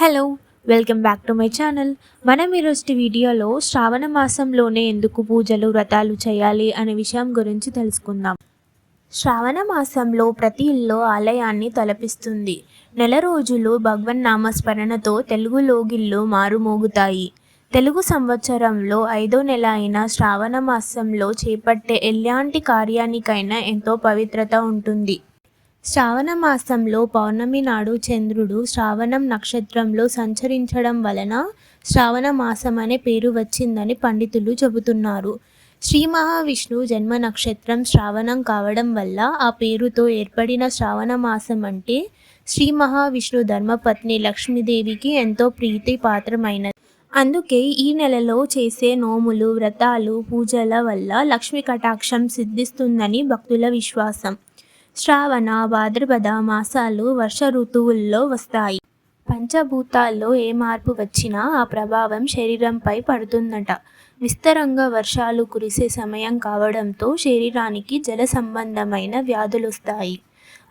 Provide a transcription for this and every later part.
Hello welcome back to my channel మనం ఈరోజు వీడియోలో శ్రావణ మాసంలోనే ఎందుకు పూజలు వ్రతాలు చేయాలి అనే విషయం గురించి తెలుసుకుందాం. శ్రావణ మాసంలో ప్రతి ఇల్లు ఆలయాన్ని తలపిస్తుంది. నెల రోజులు భగవన్ నామస్మరణతో తెలుగు లోగిళ్ళు మారుమోగుతాయి. తెలుగు సంవత్సరంలో ఐదో నెల అయిన శ్రావణ మాసంలో చేపట్టే ఎలాంటి కార్యానికైనా ఎంతో పవిత్రత ఉంటుంది. శ్రావణ మాసంలో పౌర్ణమి నాడు చంద్రుడు శ్రావణం నక్షత్రంలో సంచరించడం వలన శ్రావణ మాసం అనే పేరు వచ్చిందని పండితులు చెబుతున్నారు. శ్రీ మహావిష్ణు జన్మ నక్షత్రం శ్రావణం కావడం వల్ల ఆ పేరుతో ఏర్పడిన శ్రావణ మాసం అంటే శ్రీ మహావిష్ణు ధర్మపత్ని లక్ష్మీదేవికి ఎంతో ప్రీతి పాత్రమైనది. అందుకే ఈ నెలలో చేసే నోములు వ్రతాలు పూజల వల్ల లక్ష్మీ కటాక్షం సిద్ధిస్తుందని భక్తుల విశ్వాసం. శ్రావణ భాద్రపద మాసాలు వర్ష ఋతువుల్లో వస్తాయి. పంచభూతాల్లో ఏ మార్పు వచ్చినా ఆ ప్రభావం శరీరంపై పడుతుందట. విస్తరంగా వర్షాలు కురిసే సమయం కావడంతో శరీరానికి జల సంబంధమైన వ్యాధులు వస్తాయి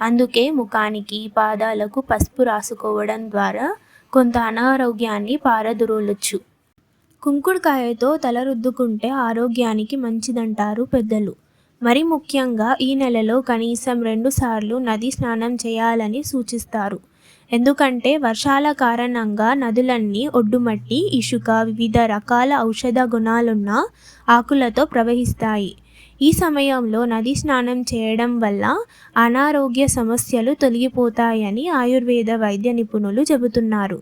అందుకే ముఖానికి పాదాలకు పసుపు రాసుకోవడం ద్వారా కొంత అనారోగ్యాన్ని పారదురోలొచ్చు. కుంకుడుకాయతో తల రుద్దుకుంటే ఆరోగ్యానికి మంచిదంటారు పెద్దలు. మరి ముఖ్యంగా ఈ నెలలో కనీసం రెండుసార్లు నది స్నానం చేయాలని సూచిస్తారు. ఎందుకంటే వర్షాల కారణంగా నదులన్నీ ఒడ్డుమట్టి ఇసుక వివిధ రకాల ఔషధ గుణాలున్న ఆకులతో ప్రవహిస్తాయి. ఈ సమయంలో నది స్నానం చేయడం వల్ల అనారోగ్య సమస్యలు తొలగిపోతాయని ఆయుర్వేద వైద్య నిపుణులు చెబుతున్నారు.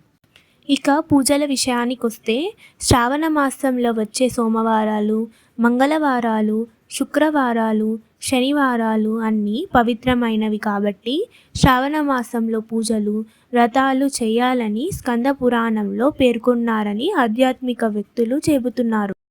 ఇక పూజల విషయానికొస్తే శ్రావణ మాసంలో వచ్చే సోమవారాలు మంగళవారాలు శుక్రవారాలు శనివారాలు అన్నీ పవిత్రమైనవి కాబట్టి శ్రావణ మాసంలో పూజలు వ్రతాలు చేయాలని స్కంద పురాణంలో పేర్కొన్నారని ఆధ్యాత్మిక వ్యక్తులు చెబుతున్నారు.